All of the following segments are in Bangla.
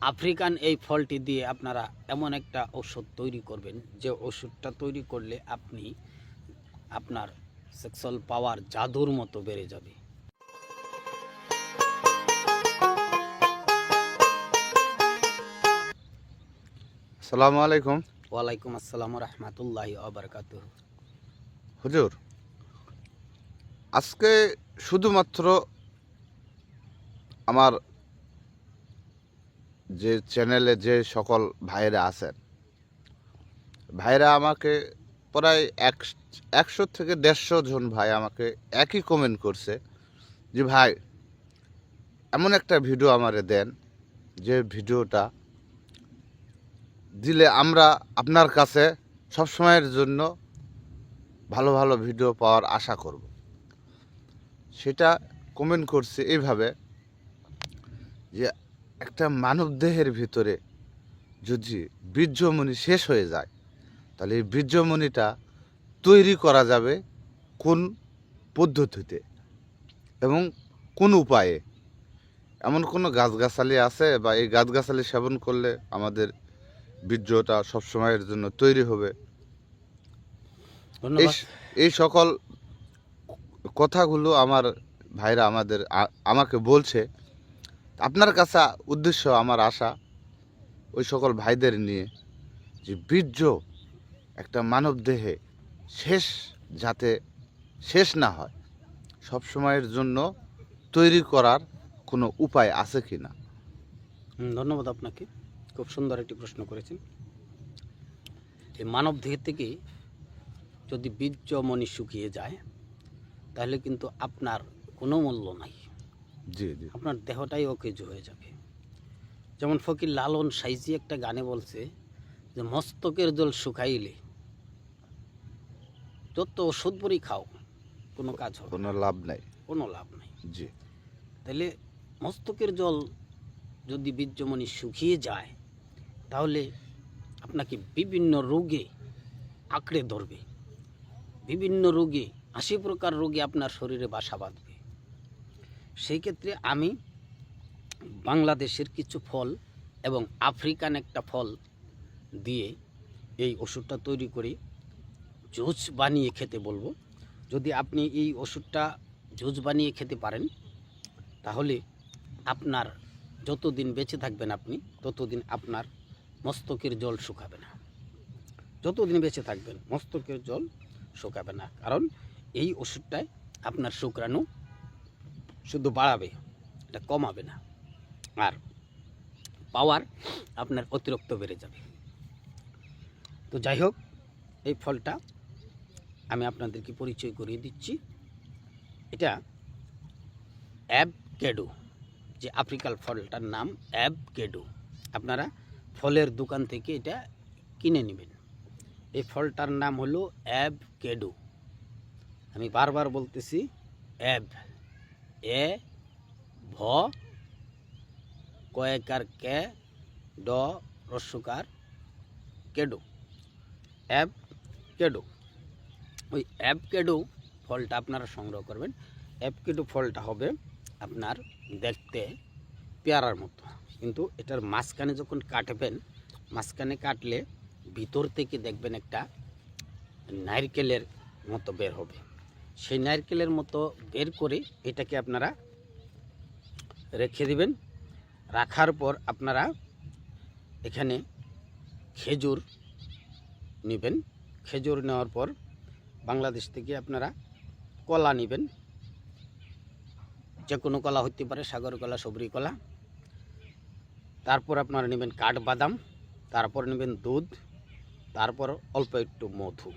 আফ্রিকান এই ফলটি দিয়ে আপনারা এমন একটা ওষুধ তৈরি করবেন যে ওষুধটা তৈরি করলে আপনি আপনার সেক্সুয়াল পাওয়ার জাদুর মতো বেড়ে যাবে। সালামু আলাইকুম। ওয়ালাইকুম আসসালাম রহমতুল্লাহ আবরকাত হুজুর আজকে শুধুমাত্র আমার যে চ্যানেলে যে সকল ভাইরা আছেন ভাইরা আমাকে প্রায় এক, একশো থেকে দেড়শো জন ভাই আমাকে একই কমেন্ট করছে যে, ভাই, এমন একটা ভিডিও আমারে দেন যে ভিডিওটা দিলে আমরা আপনার কাছে সবসময়ের জন্য ভালো ভালো ভিডিও পাওয়ার আশা করব। সেটা কমেন্ট করছে এইভাবে যে একটা মানব দেহের ভিতরে যদি বীর্যমণি শেষ হয়ে যায় তাহলে এই বীর্যমণিটা তৈরি করা যাবে কোন পদ্ধতিতে এবং কোন উপায়ে? এমন কোনো গাছগাছালি আছে বা এই গাছগাছালি সেবন করলে আমাদের বীর্যটা সবসময়ের জন্য তৈরি হবে? এই এই সকল কথাগুলো আমার ভাইরা আমাদের আমাকে বলছে। আপনার কাছে উদ্দেশ্য, আমার আশা, ওই সকল ভাইদের নিয়ে যে বীর্য একটা মানব দেহে শেষ যাতে শেষ না হয়, সব সময়ের জন্য তৈরি করার কোনো উপায় আছে কি না? ধন্যবাদ আপনাকে। খুব সুন্দর একটি প্রশ্ন করেছেন। এই মানব দেহ থেকে যদি বীর্যমণি শুকিয়ে যায়, তাহলে কিন্তু আপনার কোনো মূল্য নাই। জি জি। আপনার দেহটাই অকেজ হয়ে যাবে। যেমন ফকির লালন সাইজি একটা গানে বলছে যে মস্তকের জল শুকাইলে যত ওষুধ বড়ি খাও কোনো কাজ হবে কোনো লাভ নাই। কোনো লাভ নাই। জি। তাহলে মস্তকের জল যদি বীর্যমণি শুকিয়ে যায় তাহলে আপনাকে বিভিন্ন রোগে আঁকড়ে ধরবে। বিভিন্ন রোগে আশি প্রকার রোগে আপনার শরীরে বাসা বাঁধবে। সেই ক্ষেত্রে আমি বাংলাদেশের কিছু ফল এবং আফ্রিকান একটা ফল দিয়ে এই ওষুধটা তৈরি করে, জুস বানিয়ে খেতে বলব। যদি আপনি এই ওষুধটা জুস বানিয়ে খেতে পারেন, তাহলে আপনার যতদিন বেঁচে থাকবেন আপনি, ততদিন আপনার মস্তকের জল শুকাবে না। যতদিন বেঁচে থাকবেন, মস্তকের জল শুকাবে না। কারণ এই ওষুধটায় আপনার শুক্রাণু শুধু বাড়াবে, এটা কমাবে না। আর পাওয়ার আপনার অতিরিক্ত বেড়ে যাবে। তো যাই হোক, এই ফলটা আমি আপনাদেরকে পরিচয় করিয়ে দিচ্ছি। এটা অ্যাবকেডো যে আফ্রিকাল ফলটার নাম অ্যাবকেডো আপনারা ফলের দোকান থেকে এটা কিনে নেবেন। এই ফলটার নাম হলো অ্যাবকেডো আমি বারবার বলতেছি অ্যাব এ, ভ, কয়েকার কে, ড রস্যকার কেডো। অ্যাব কেডো। ওই অ্যাবকেডো ফলটা আপনারা সংগ্রহ করবেন। অ্যাপকেডো ফলটা হবে আপনার দেখতে পেয়ারার মতো। কিন্তু এটার মাঝখানে যখন কাটবেন, মাঝখানে কাটলে ভিতর থেকে দেখবেন একটা নারকেলের মতো বের হবে। সেই নারকেলের মতো বের করে এটাকে আপনারা রেখে দিবেন। রাখার পর আপনারা এখানে খেজুর নেবেন। খেজুর নেওয়ার পর বাংলাদেশ থেকে আপনারা কলা নেবেন। যে কোনো কলা হতে পারে, সাগর কলা, সবরি কলা। তারপর আপনারা নেবেন কাঠবাদাম, তারপর নেবেন দুধ, তারপর অল্প একটু মধু।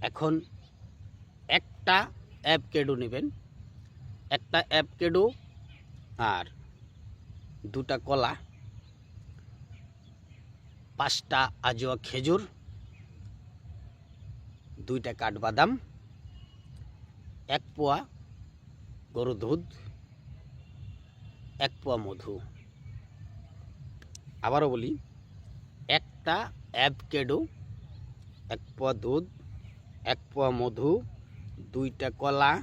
এখন একটা অ্যাপকেডো নেবেন। একটা অ্যাপকেডো আর দুটা কলা, পাঁচটা আজোয়া খেজুর, দুইটা কাঠবাদাম, এক পোয়া গরু দুধ, এক পোয়া মধু। আবারও বলি, একটা অ্যাভকেডো এক পোয়া দুধ, এক পোয়া মধু দুইটা কলা,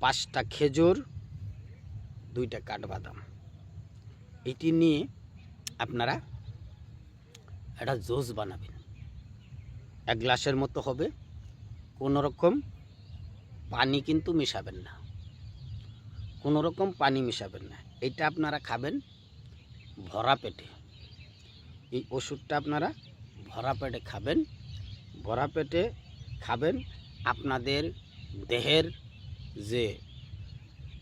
পাঁচটা খেজুর, দুইটা কাঠবাদাম। এটি নিয়ে আপনারা একটা জুস বানাবেন। এক গ্লাসের মতো হবে। কোনো রকম পানি কিন্তু মেশাবেন না। কোনো রকম পানি মেশাবেন না। এটা আপনারা খাবেন ভরা পেটে। এই ওষুধটা আপনারা ভরা পেটে খাবেন। ভরা পেটে খাবেন আপনাদের দেহের যে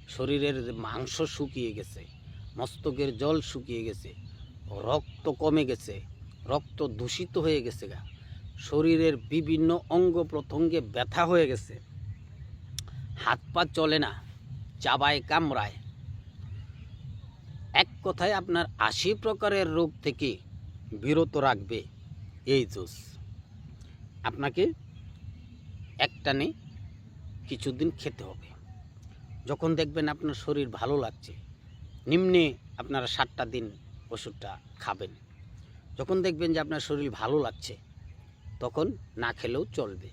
শরীরের মাংস শুকিয়ে গেছে, মস্তকের জল শুকিয়ে গেছে, রক্ত কমে গেছে, রক্ত দূষিত হয়ে গেছে গা, শরীরের বিভিন্ন অঙ্গ প্রত্যঙ্গে ব্যথা হয়ে গেছে। হাত পা চলে না, চাবায় কামড়ায়। এক কথায় আপনার আশি প্রকারের রোগ থেকে বিরত রাখবে এই জুস। আপনাকে একটানে কিছুদিন খেতে হবে। যখন দেখবেন আপনার শরীর ভালো লাগছে, নিম্নে আপনারা সাতটা দিন ওষুধটা খাবেন। যখন দেখবেন যে আপনার শরীর ভালো লাগছে, তখন না খেলেও চলবে।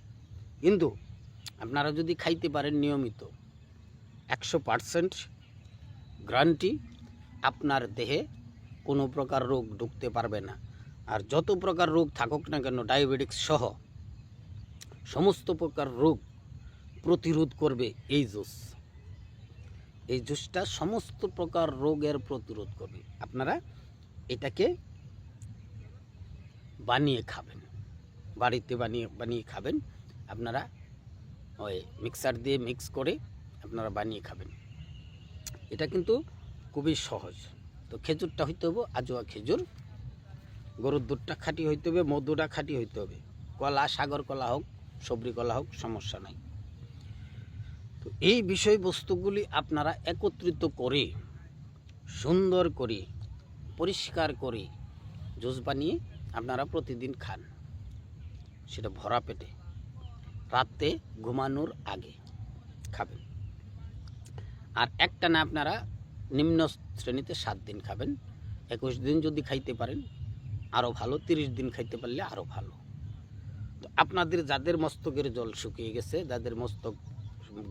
কিন্তু আপনারা যদি খাইতে পারেন নিয়মিত, একশো পারসেন্ট গ্যারান্টি আপনার দেহে কোনো প্রকার রোগ ঢুকতে পারবে না। আর যত প্রকার রোগ থাকুক না কেন, ডায়াবেটিক্স সহ সমস্ত প্রকার রোগ প্রতিরোধ করবে এই জুস। এই জুসটা সমস্ত প্রকার রোগের প্রতিরোধ করবে। আপনারা এটাকে বানিয়ে খাবেন। বাড়িতে বানিয়ে বানিয়ে খাবেন। আপনারা ওই মিক্সার দিয়ে মিক্স করে আপনারা বানিয়ে খাবেন। এটা কিন্তু খুবই সহজ। তো খেজুরটা হইতে হবে আজোয়া খেজুর। গরুর দুধটা খাঁটি হইতে হবে, মধুটা খাঁটি হইতে হবে। কলা, সাগর কলা হোক সবরি কলা হোক, সমস্যা নাই। তো এই বিষয়বস্তুগুলি আপনারা একত্রিত করে, সুন্দর করে, পরিষ্কার করে জুস বানিয়ে আপনারা প্রতিদিন খান। সেটা ভরা পেটে। রাতে ঘুমানোর আগে খাবেন। আর একটা না আপনারা নিম্ন শ্রেণীতে সাত দিন খাবেন। একুশ দিন যদি খাইতে পারেন আরও ভালো। তিরিশ দিন খাইতে পারলে আরও ভালো। তো আপনাদের যাদের মস্তকের জল শুকিয়ে গেছে, যাদের মস্তক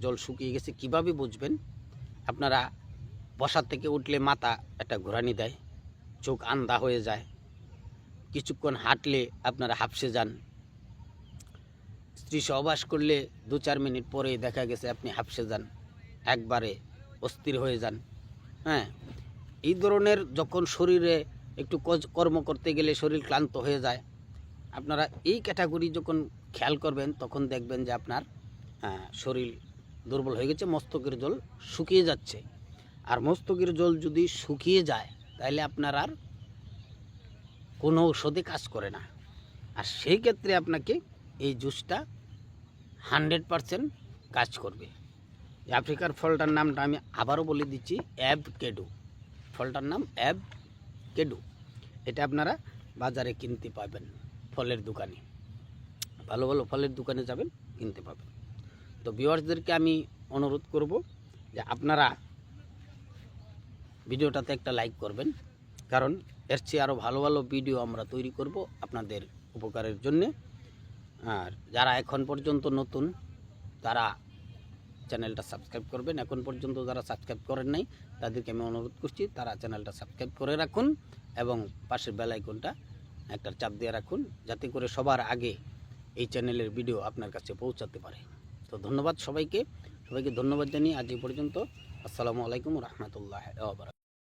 জল শুকিয়ে গেছে, কীভাবে বুঝবেন? আপনারা বসা থেকে উঠলে মাথা একটা ঘোরানি দেয়, চোখ আন্দা হয়ে যায়। কিছুক্ষণ হাঁটলে আপনারা হাঁপসে যান। স্ত্রী সহবাস করলে দু চার মিনিট পরে দেখা গেছে আপনি হাঁপসে যান, একবারে অস্থির হয়ে যান। হ্যাঁ এই ধরনের যখন শরীরে একটু কর্ম করতে গেলে শরীর ক্লান্ত হয়ে যায় আপনারা এই ক্যাটাগরি যখন খেয়াল করবেন, তখন দেখবেন যে আপনার শরীর দুর্বল হয়ে গেছে, মস্তকের জল শুকিয়ে যাচ্ছে। আর মস্তকের জল যদি শুকিয়ে যায়, তাহলে আপনার আর কোনো ঔষধে কাজ করে না। আর সেই ক্ষেত্রে আপনাকে এই জুসটা হান্ড্রেড পারসেন্ট কাজ করবে। আফ্রিকার ফলটার নামটা আমি আবারও বলে দিচ্ছি অ্যাব কেডু ফলটার নাম অ্যাব কেডু এটা আপনারা বাজারে কিনতে পাবেন। ফলের দোকানে। ভালো ভালো ফলের দোকানে যাবেন, কিনতে পাবেন। তো ভিউয়ার্সদেরকে আমি অনুরোধ করব যে আপনারা ভিডিওটাতে একটা লাইক করবেন, কারণ এর চেয়ে আরও ভালো ভালো ভিডিও আমরা তৈরি করব আপনাদের উপকারের জন্যে। আর যারা এখন পর্যন্ত নতুন, তারা চ্যানেলটা সাবস্ক্রাইব করবেন। এখন পর্যন্ত যারা সাবস্ক্রাইব করেন নাই, তাদেরকে আমি অনুরোধ করছি, তারা চ্যানেলটা সাবস্ক্রাইব করে রাখুন এবং পাশের বেল আইকনটা একটা চাপ দিয়ে রাখুন, যাতে করে সবার আগে এই চ্যানেলের ভিডিও আপনার কাছে পৌঁছাতে পারে। তো ধন্যবাদ সবাইকে সবাইকে ধন্যবাদ জানিয়ে আজ এই পর্যন্ত। আসসালামু আলাইকুম রহমতুল্লাহ